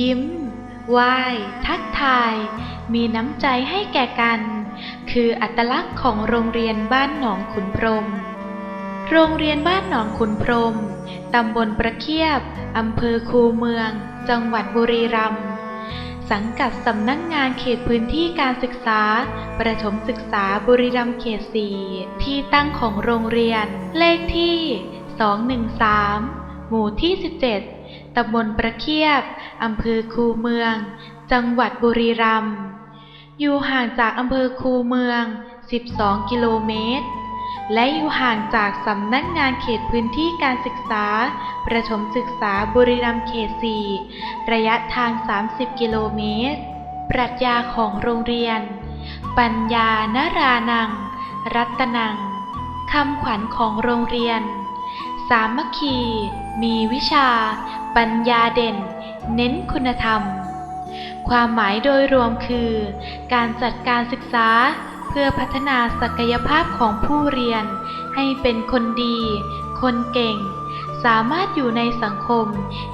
ยิ้ม ไหว้ ทักทาย มีน้ำใจให้แก่กัน คืออัตลักษณ์ของโรงเรียนบ้านหนองขุนพรหมโรงเรียนบ้านหนองขุนพรหมตำบลประเคียบ อำเภอคูเมือง จังหวัดบุรีรัมย์สังกัดสำนักงานเขตพื้นที่การศึกษา ประถมศึกษาบุรีรัมย์เขต4ที่ตั้งของโรงเรียน เลขที่ 213 หมู่ที่ 17 ตำบลประเคียบ อำเภอคูเมือง จังหวัดบุรีรัมย์ อยู่ห่างจากอำเภอคูเมือง 12 กิโลเมตร และอยู่ห่างจากสำนักงานเขตพื้นที่การศึกษา ประถมศึกษาบุรีรัมย์เขต 4 ระยะทาง 30 กิโลเมตร ปรัชญาของโรงเรียน ปัญญานรานัง รัตนัง คำขวัญของโรงเรียน สามัคคี มีวิชา ปัญญาเด่น เน้นคุณธรรม ความหมายโดยรวมคือ การจัดการศึกษาเพื่อพัฒนาศักยภาพของผู้เรียน ให้เป็นคนดี คนเก่ง สามารถอยู่ในสังคม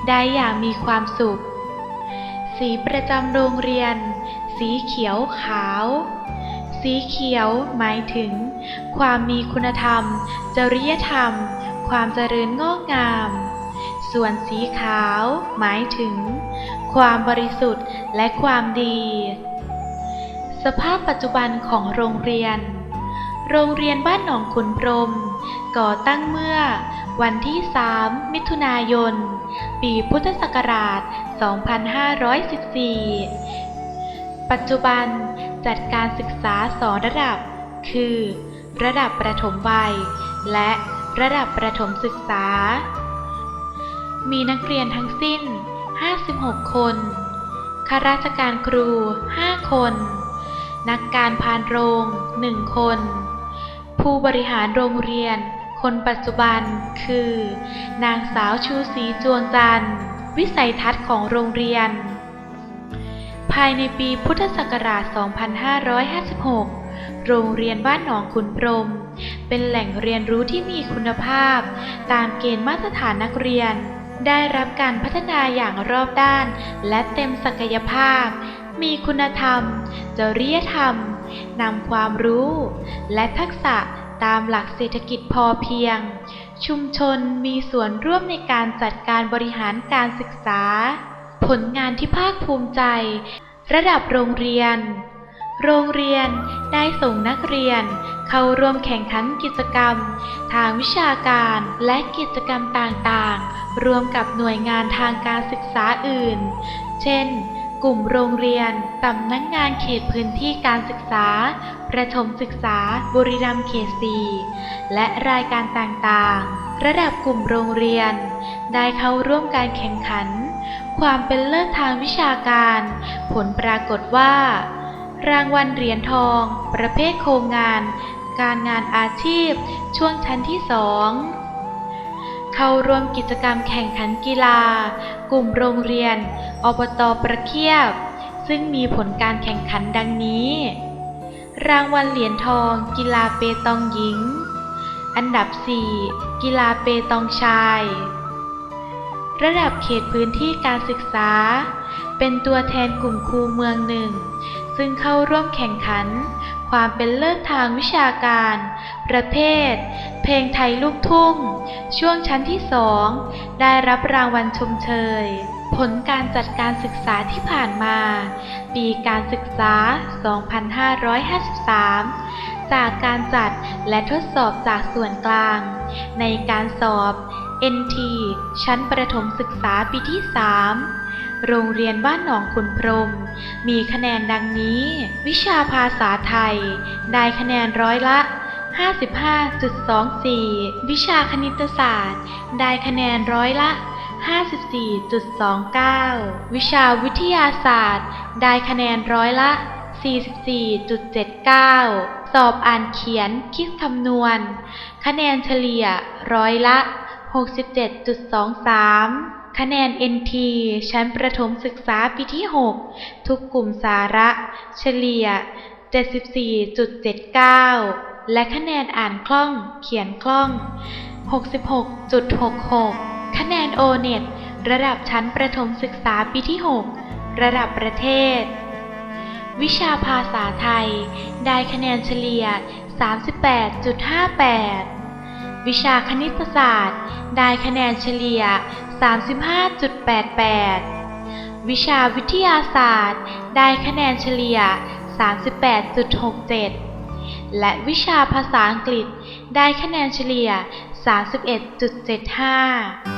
ได้อย่างมีความสุข สีประจำโรงเรียน สีเขียวขาว สีเขียวหมายถึง ความมีคุณธรรม จริยธรรม ความเจริญงอกงาม ส่วนสีขาว หมายถึง ความบริสุทธิ์และความดี สภาพปัจจุบันของโรงเรียน โรงเรียนบ้านหนองขุนพรม ก่อตั้งเมื่อวันที่ 3 มิถุนายน ปีพุทธศักราช 2514 ปัจจุบันจัดการศึกษาสองระดับ คือ ระดับประถมวัย และ ระดับประถมศึกษา มีนักเรียนทั้งสิ้น 56 คนข้าราชการครู 5 คน นักการพานโรง 1 คน ผู้บริหารโรงเรียน คนปัจจุบันคือ นางสาวชูศรีจวงจันทร์ วิสัยทัศน์ของโรงเรียน ภายในปีพุทธศักราช 2556 โรงเรียนบ้านหนองขุนพรหม เป็นแหล่งเรียนรู้ที่มีคุณภาพ ตามเกณฑ์มาตรฐานนักเรียน ได้รับการพัฒนาอย่างรอบด้าน และเต็มศักยภาพ มีคุณธรรม จริยธรรมนำความรู้ และทักษะตามหลักเศรษฐกิจพอเพียง ชุมชนมีส่วนร่วมในการจัดการบริหารการศึกษา ผลงานที่ภาคภูมิใจ ระดับโรงเรียน โรงเรียนได้ส่งนักเรียน เข้าร่วมแข่งขันกิจกรรม ทางวิชาการและกิจกรรมต่างๆ รวมกับหน่วยงานทางการศึกษาอื่น เช่น กลุ่มโรงเรียนสำนักงานเขตพื้นที่การศึกษา ประถมศึกษาบุรีรัมย์เขต4และรายการต่างๆ ระดับกลุ่มโรงเรียน ได้เข้าร่วมการแข่งขัน ความเป็นเลิศทางวิชาการ ผลปรากฏว่ารางวัลเหรียญทอง ประเภทโครงงาน การงานอาชีพ ช่วงชั้นที่สองเข้าร่วมกิจกรรมแข่งขันกีฬา กลุ่มโรงเรียน อบตประเคียบ ซึ่งมีผลการแข่งขันดังนี้ รางวัลเหรียญทอง กีฬาเปตองหญิง อันดับ 4 กีฬาเปตองชาย ระดับเขตพื้นที่การศึกษา เป็นตัวแทนกลุ่มครูเมืองหนึ่ง ซึ่งเข้าร่วมแข่งขัน ความเป็นเลิศทางวิชาการ ประเภท เพลงไทยลูกทุ่ง ช่วงชั้นที่สอง ได้รับรางวัลชมเชย ผลการจัดการศึกษาที่ผ่านมา ปีการศึกษา 2553 จากการจัดและทดสอบจากส่วนกลาง ในการสอบ NT ชั้นประถมศึกษาปีที่ 3 โรงเรียนบ้านหนองขุนพรม มีคะแนนดังนี้ วิชาภาษาไทย ได้คะแนนร้อยละ 55.24 วิชาคณิตศาสตร์ ได้คะแนนร้อยละ 54.29 วิชาวิทยาศาสตร์ ได้คะแนนร้อยละ 44.79 สอบอ่านเขียนคิดคำนวณ คะแนนเฉลี่ยร้อยละ 67.23 คะแนน NT ชั้นประถมศึกษาปีที่ 6 ทุกกลุ่มสาระ เฉลี่ย 74.79 และคะแนนอ่านคล่อง เขียนคล่อง 66.66 คะแนน O-NET ระดับชั้นประถมศึกษาปีที่ 6 ระดับประเทศ วิชาภาษาไทย ได้คะแนนเฉลี่ย 38.58 วิชาคณิตศาสตร์ ได้คะแนนเฉลี่ย 35.88 วิชาวิทยาศาสตร์ ได้คะแนนเฉลี่ย 38.67 และวิชาภาษาอังกฤษ ได้คะแนนเฉลี่ย 31.75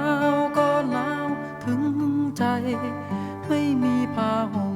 ใจ ไม่มีพาห่